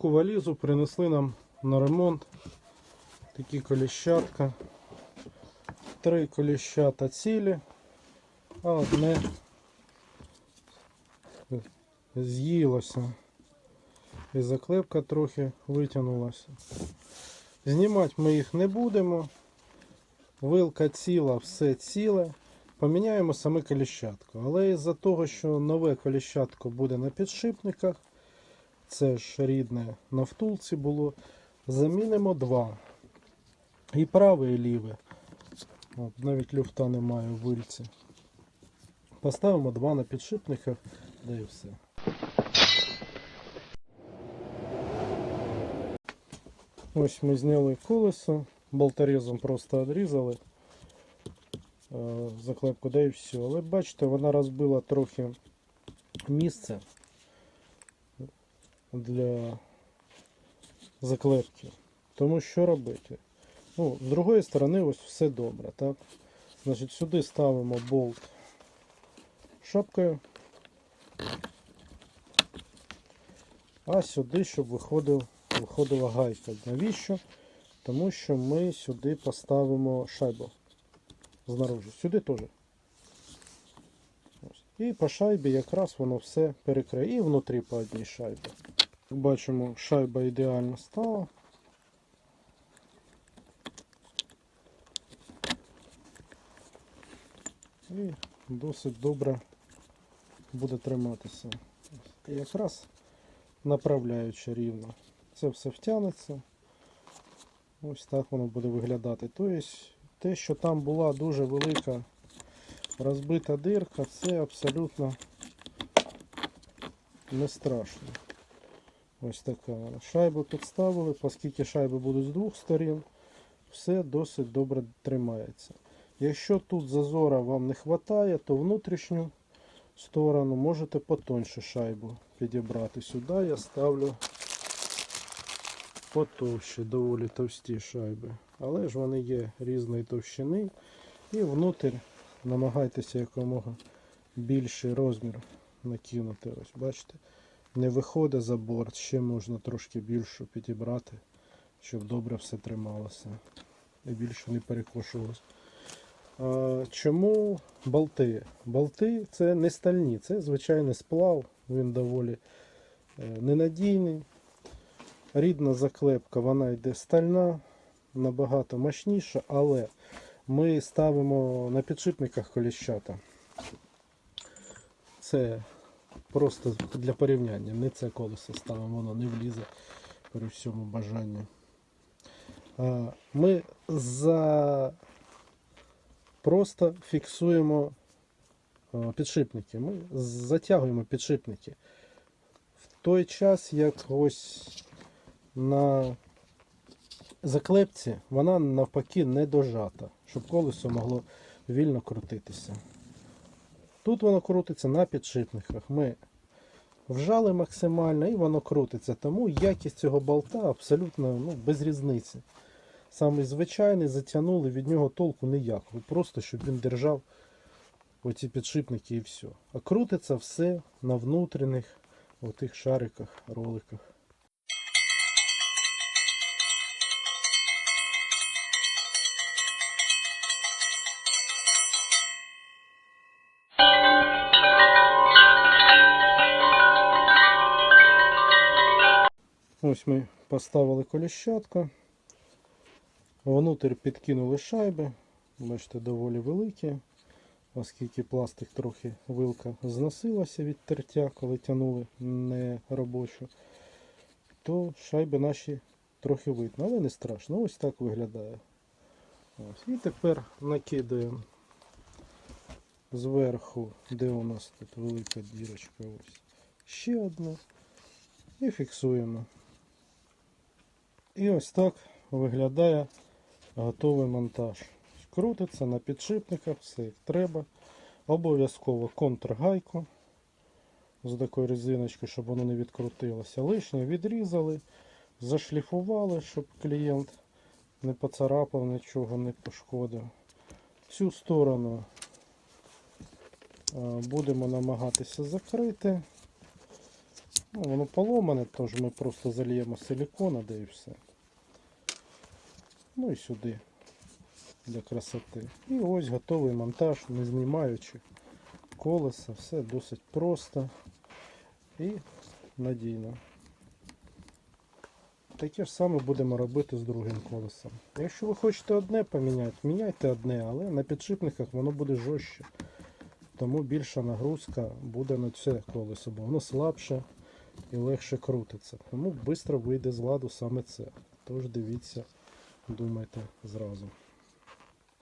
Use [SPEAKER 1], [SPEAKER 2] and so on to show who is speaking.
[SPEAKER 1] таку валізу принесли нам на ремонт. Такі коліщатка. Три коліщата цілі, а одне з'їлося. І заклепка трохи витягнулася. Знімати ми їх не будемо. Вилка ціла, все ціле. Поміняємо саме коліщатку. Але із-за того, що нове коліщатко буде на підшипниках, це ж рідне на втулці було, замінимо два. І праве, і ліве. От, навіть люфта немає в вильці. Поставимо два на підшипниках, да і все. Ось ми зняли колесо, болторезом просто відрізали е, заклепку, да і все. Але бачите, вона розбила трохи місце для заклепки. Тому що робити? Ну, з другої сторони, ось все добре, так? Значить, сюди ставимо болт шапкою. А сюди, щоб виходив, виходила гайка. Навіщо? Тому що ми сюди поставимо шайбу знаружи. Сюди теж. І по шайбі якраз воно все перекриє. І внутрі по одній шайбі. Бачимо, шайба ідеально стала. І досить добре буде триматися. І якраз направляючи рівно. Це все втягнеться. Ось так воно буде виглядати. Тобто те, що там була дуже велика розбита дирка, це абсолютно не страшно. Ось така. Шайбу підставили, оскільки шайби будуть з двох сторін, все досить добре тримається. Якщо тут зазора вам не вистачає, то внутрішню сторону можете потоньше шайбу підібрати. Сюди я ставлю потовще, доволі товсті шайби. Але ж вони є різної товщини. І внутрі намагайтеся якомога більший розмір накинути. Ось бачите, не виходить за борт, ще можна трошки більшу підібрати, щоб добре все трималося і більше не перекошувалося. Чому болти? Болти це не стальні, це звичайний сплав, він доволі е, ненадійний. Рідна заклепка, вона йде стальна, набагато мощніша, але ми ставимо на підшипниках коліщата. Це просто для порівняння, не це колесо ставимо, воно не влізе при всьому бажанні. Ми за просто фіксуємо підшипники. Ми затягуємо підшипники. В той час, як ось на заклепці, вона навпаки не дожата, щоб колесо могло вільно крутитися. Тут воно крутиться на підшипниках. Ми вжали максимально і воно крутиться. Тому якість цього болта абсолютно ну, без різниці. Самий звичайний затягнули від нього толку ніякого. Просто щоб він держав оці підшипники і все. А крутиться все на внутрішніх отих шариках, роликах. Ось ми поставили коліщатку. Внутрь підкинули шайби. Бачите, доволі великі, оскільки пластик трохи вилка зносилася від тертя, коли тянули не робочу, то шайби наші трохи видно, але не страшно. Ось так виглядає. Ось. І тепер накидаємо зверху, де у нас тут велика дірочка, ось ще одну. І фіксуємо. І ось так виглядає готовий монтаж. Крутиться на підшипниках, все як треба. Обов'язково контргайку з такою резиночкою, щоб воно не відкрутилося. Лишнє відрізали, зашліфували, щоб клієнт не поцарапав, нічого не пошкодив. Цю сторону е, будемо намагатися закрити. Ну, воно поломане, тож ми просто зальємо силікона, де і все. Ну і сюди для красоти. І ось готовий монтаж, не знімаючи колеса. Все досить просто і надійно. Таке ж саме будемо робити з другим колесом. Якщо ви хочете одне поміняти, міняйте одне, але на підшипниках воно буде жорстче. Тому більша нагрузка буде на це колесо, бо воно слабше і легше крутиться. Тому швидко вийде з ладу саме це. Тож дивіться, думайте зразу.